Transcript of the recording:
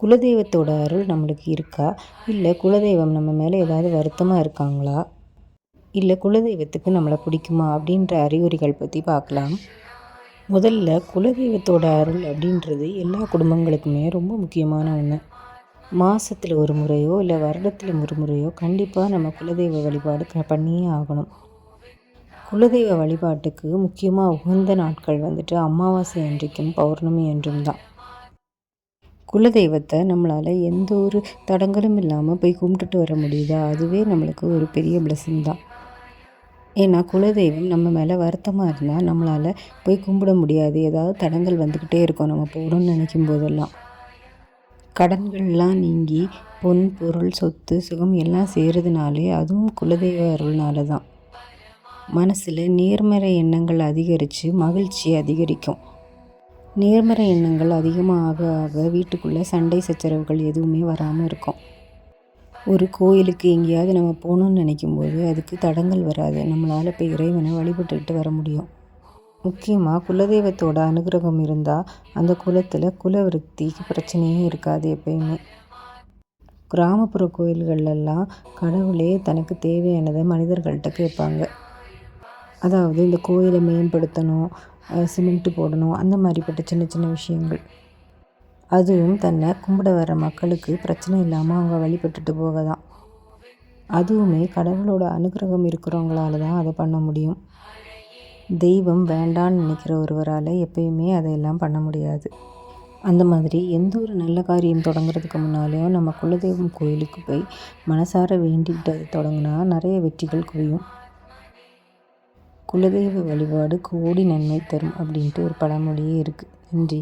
குலதெய்வத்தோட அருள் நம்மளுக்கு இருக்கா? இல்லை குலதெய்வம் நம்ம மேலே ஏதாவது வருத்தமாக இருக்காங்களா? இல்லை குலதெய்வத்துக்கு நம்மளை பிடிக்குமா? அப்படின்ற அறிகுறிகள் பற்றி பார்க்கலாம். முதல்ல குலதெய்வத்தோட அருள் அப்படின்றது எல்லா குடும்பங்களுக்குமே ரொம்ப முக்கியமான ஒன்று மாதத்தில் ஒரு முறையோ இல்லை வருடத்தில் ஒரு முறையோ கண்டிப்பாக நம்ம குலதெய்வ வழிபாடு க பண்ணியே ஆகணும். குலதெய்வ வழிபாட்டுக்கு முக்கியமாக உகந்த நாட்கள் வந்துட்டு அமாவாசை அன்றைக்கும் பௌர்ணமி என்றும் தான் குலதெய்வத்தை நம்மளால் எந்த ஒரு தடங்களும் இல்லாமல் போய் கும்பிட்டுட்டு வர முடியுதா? அதுவே நம்மளுக்கு ஒரு பெரிய பிளஸ்ஸிங் தான். ஏன்னா குலதெய்வம் நம்ம மேலே வருத்தமாக இருந்தால் நம்மளால் போய் கும்பிட முடியாது. ஏதாவது தடங்கள் வந்துக்கிட்டே இருக்கும் நம்ம போகணும்னு நினைக்கும் போதெல்லாம். கடன்கள்லாம் நீங்கி பொன் பொருள் சொத்து சுகம் எல்லாம் செய்கிறதுனாலே அதுவும் குலதெய்வ அருள்னால தான். மனசில் நேர்மறை எண்ணங்கள் அதிகரித்து மகிழ்ச்சி அதிகரிக்கும். நேர்மறை எண்ணங்கள் அதிகமாக ஆக ஆக வீட்டுக்குள்ளே சண்டை சச்சரவுகள் எதுவுமே வராமல் இருக்கும். ஒரு கோயிலுக்கு எங்கேயாவது நம்ம போகணுன்னு நினைக்கும்போது அதுக்கு தடங்கள் வராது. நம்மளால் இப்போ இறைவனை வழிபட்டுக்கிட்டு வர முடியும். முக்கியமாக குலதெய்வத்தோட அனுகிரகம் இருந்தால் அந்த குலத்தில் குலவிருத்திக்கு பிரச்சனையே இருக்காது எப்பயுமே. கிராமப்புற கோயில்களெல்லாம் கடவுளே தனக்கு தேவையானதை மனிதர்கள்ட்ட கேட்பாங்க. அதாவது இந்த கோயிலை மேம்படுத்தணும் சிமெண்ட்டு போடணும். அந்த மாதிரிப்பட்ட சின்ன சின்ன விஷயங்கள். அதுவும் தன்னை கும்பிட வர மக்களுக்கு பிரச்சனை இல்லாமல் அவங்க வழிபட்டுட்டு போக தான் அதுவுமே கடவுளோட அனுகிரகம் இருக்கிறவங்களால தான் அதை பண்ண முடியும். தெய்வம் வேண்டான்னு நினைக்கிற ஒருவரால் எப்பயுமே அதையெல்லாம் பண்ண முடியாது. அந்த மாதிரி எந்த ஒரு நல்ல காரியம் தொடங்குறதுக்கு முன்னாலேயும் நம்ம குலதெய்வம் கோயிலுக்கு போய் மனசார வேண்டிக்கிட்டு அதை தொடங்கினா நிறைய வெற்றிகள் குவியும். குலதெய்வ வழிபாடு கோடி நன்மை தரும் அப்படின்ட்டு ஒரு பழமொழியே இருக்குது நன்றி.